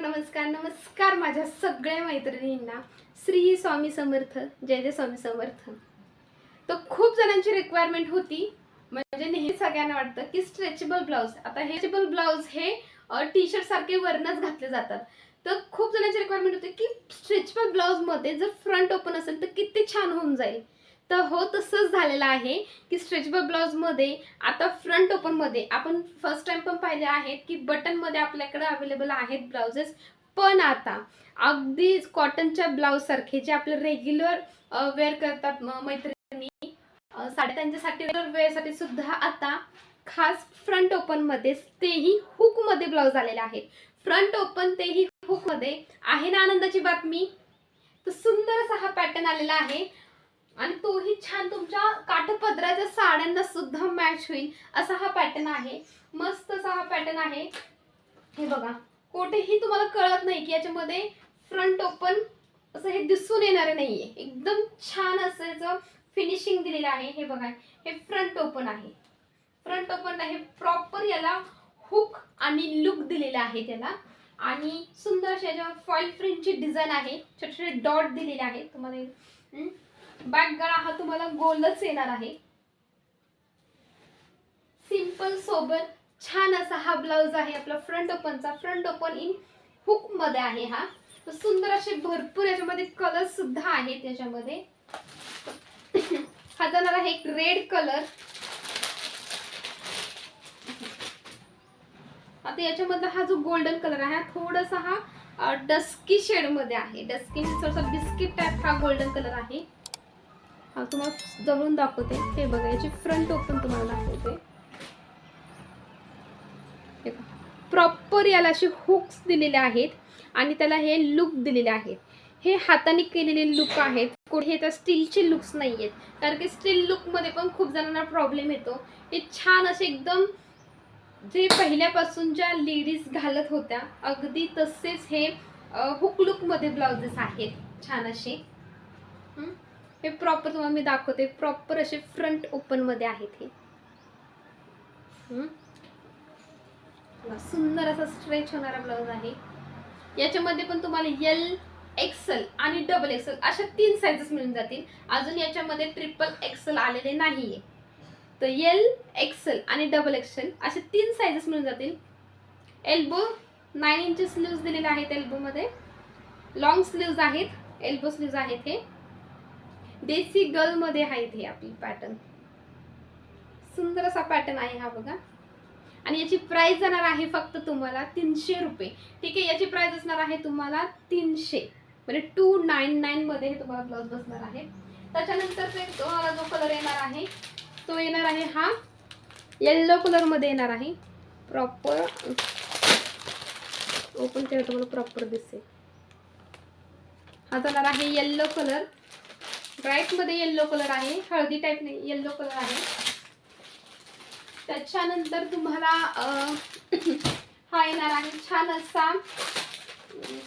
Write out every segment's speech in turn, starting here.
नमस्कार नमस्कार माझ्या सगळ्या मैत्रिणींना. श्री स्वामी समर्थ जय जय स्वामी समर्थ. तर खूप जणांची रिक्वायरमेंट होती. म्हणजे नेहमी सगळ्यांना वाटतं की स्ट्रेचेबल ब्लाऊज आता हे स्ट्रेचेबल ब्लाऊज हे टी शर्ट सारखे वरनच घातले जातात. तर खूप जणांची रिक्वायरमेंट होती की स्ट्रेचेबल ब्लाऊजमध्ये जर फ्रंट ओपन असेल तर किती छान होऊन जाईल. तर हो तसंच झालेलं आहे की स्ट्रेचेबल ब्लाऊजमध्ये आता फ्रंट ओपनमध्ये आपण फर्स्ट टाइम पण पाहिले आहेत की बटनमध्ये आपल्याकडे अवेलेबल आहेत ब्लाउजेस. पण आता अगदी कॉटनच्या ब्लाऊजसारखे जे आपले रेग्युलर वेअर करतात मैत्रिणी अ, साड्या त्यांच्यासाठी वेअरसाठी सुद्धा आता खास फ्रंट ओपनमध्ये तेही हुकमध्ये ब्लाऊज आलेले आहेत. फ्रंट ओपन तेही हुकमध्ये आहे ना आनंदाची बातमी? तर सुंदर असा हा पॅटर्न आलेला आहे. आणि तोही छान तुमच्या काठपदराच्या साड्यांना सुद्धा मॅच होईल असा हा पॅटर्न आहे. मस्त असा हा पॅटर्न आहे. हे बघा कोठेही तुम्हाला कळत नाही की याच्यामध्ये फ्रंट ओपन असं हे दिसून येणार नाहीये. एकदम छान असं याचं फिनिशिंग दिलेलं आहे. हे बघा हे फ्रंट ओपन आहे. फ्रंट ओपन आहे प्रॉपर याला हुक आणि लुक दिलेला आहे त्याला. आणि सुंदर अशा याच्यावर फॉईल प्रिंटची डिझाईन आहे. छोटे छोटे डॉट दिलेले आहे तुम्हाला बॅक गळा हा तुम्हाला गोलच येणार आहे. सिंपल सोबत छान असा हा ब्लाउज आहे आपला फ्रंट ओपनचा फ्रंट ओपन इन हुकमध्ये आहे हा. सुंदर असे भरपूर याच्यामध्ये कलर सुद्धा आहेत याच्यामध्ये. हा जाणार आहे एक रेड कलर आता याच्यामधला हा जो गोल्डन कलर आहे हा थोडासा हा डस्की शेडमध्ये आहे. डस्की थोडासा बिस्किट टाईप हा गोल्डन कलर आहे. तुम्हाला जवळून दाखवते. हे बघा याची फ्रंट ओपन तुम्हाला दाखवते. प्रॉपर याला असे हुक्स दिलेले आहेत आणि त्याला हे लुक दिलेले आहेत. हे हाताने केलेले लुक आहेत. कुठे तर स्टीलचे लुक्स नाही आहेत कारण की स्टील लुकमध्ये पण खूप जणांना प्रॉब्लेम येतो. हे छान असे एकदम जे पहिल्यापासून ज्या लेडीज घालत होत्या अगदी तसेच हे हुक लुकमध्ये ब्लाउजेस आहेत. छान असे. हे प्रॉपर तुम्हाला मी दाखवते. प्रॉपर असे फ्रंट ओपनमध्ये आहेत हे. सुंदर असा स्ट्रेच होणारा ब्लाऊज आहे. याच्यामध्ये पण तुम्हाला यल एक्सल आणि डबल एक्सल अशा तीन साईजेस मिळून जातील. अजून याच्यामध्ये ट्रिपल एक्सल आलेले नाहीये. तर एल एक्सल आणि डबल एक्सल असे तीन साईजेस मिळून जातील. एल्बो नाईन इंचेस स्लीव्ज दिलेले आहेत एल्बोमध्ये लॉंग स्लीव्ज आहेत. एल्बो स्लीव्ज आहेत हे. देसी गर्लमध्ये आहेत हे आपली पॅटर्न सुंदर असा पॅटर्न आहे हा बघा. आणि याची प्राइस जाणार आहे फक्त तुम्हाला तीनशे रुपये. ठीक आहे याची प्राइस असणार आहे तुम्हाला तीनशे. म्हणजे टू नाईन नाईन मध्ये हे तुम्हाला ब्लाउज बसणार आहे. त्याच्यानंतर ते तुम्हाला जो कलर येणार आहे तो येणार आहे हा येल्लो कलरमध्ये येणार आहे. प्रॉपर ओपन केलं तुम्हाला प्रॉपर दिसेल. हा जाणार आहे येल्लो कलर ब्राईटमध्ये येल्लो कलर आहे हळदी टाईप नाही येल्लो कलर आहे. त्याच्यानंतर तुम्हाला हा येणार आहे छान असा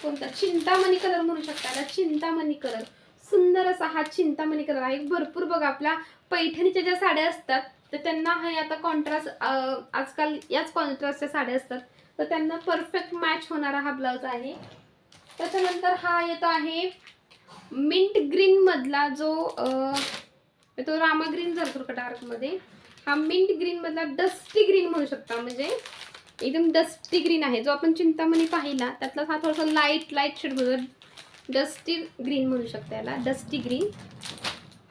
कोणता? चिंतामणी कलर म्हणू शकता याला चिंतामणी कलर सुंदर असा हा चिंतामणी कलर आहे. भरपूर बघा आपल्या पैठणीच्या ज्या साड्या असतात तर त्यांना हे आता कॉन्ट्रास्ट आजकाल याच कॉन्ट्रास्टच्या साड्या असतात. तर त्यांना परफेक्ट मॅच होणारा हा ब्लाऊज आहे. त्याच्यानंतर हा येतो आहे मिंट ग्रीन मधला जो अं, तो रामा ग्रीन जातो का डार्कमध्ये हा मिंट ग्रीन मधला डस्टी ग्रीन म्हणू शकता. म्हणजे एकदम डस्टी ग्रीन आहे. जो आपण चिंतामणी पाहिला त्यातला हा थोडासा लाइट लाइट शेड म्हणून डस्टी ग्रीन म्हणू शकता याला डस्टी ग्रीन.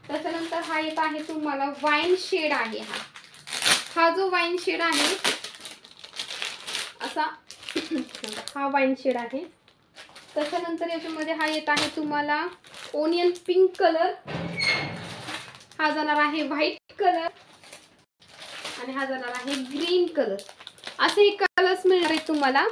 त्याच्यानंतर हा येत आहे तुम्हाला वाईन शेड आहे हा. हा जो वाईन शेड आहे असा हा वाईन शेड आहे. त्याच्यानंतर याच्यामध्ये हा येत आहे तुम्हाला ओनियन पिंक कलर हा जाणार आहे व्हाईट कलर आणि हा जाणार आहे ग्रीन कलर असे हे कलर्स मिळणार आहेत तुम्हाला.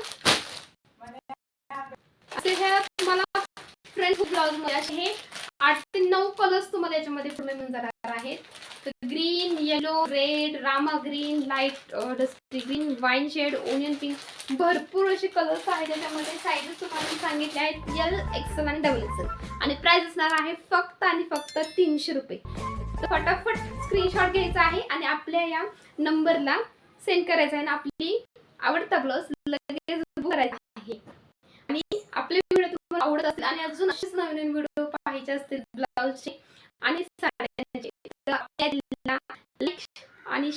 असे ह्या तुम्हाला फ्रंट ब्लाउजमध्ये असे हे आठ ते नऊ कलर्स तुम्हाला याच्यामध्ये पूर्ण मिळून जाणार आहेत. Green yellow red rama green light dusty green wine shade onion pink भरपूर असे कलर्स आहेत. त्याच्यामध्ये साईजेस तुम्हाला सांगितले आहेत. एल एक्सेल आणि डबल एक्सेल आणि प्राइस असणार आहे फक्त आणि फक्त तीनशे रुपये. तर फटाफट स्क्रीनशॉट घ्यायचा आहे आणि आपल्या या नंबरला सेंड करायचा आहे. आणि आपली आवडता ब्लाउज लगेच book करायचा आहे. आणि आपले व्हिडिओ आवडत असतील आणि अजून असेच नवीन नवीन व्हिडिओ पाहायचे असतील ब्लाउजचे आणि साड्यांचे तर आणि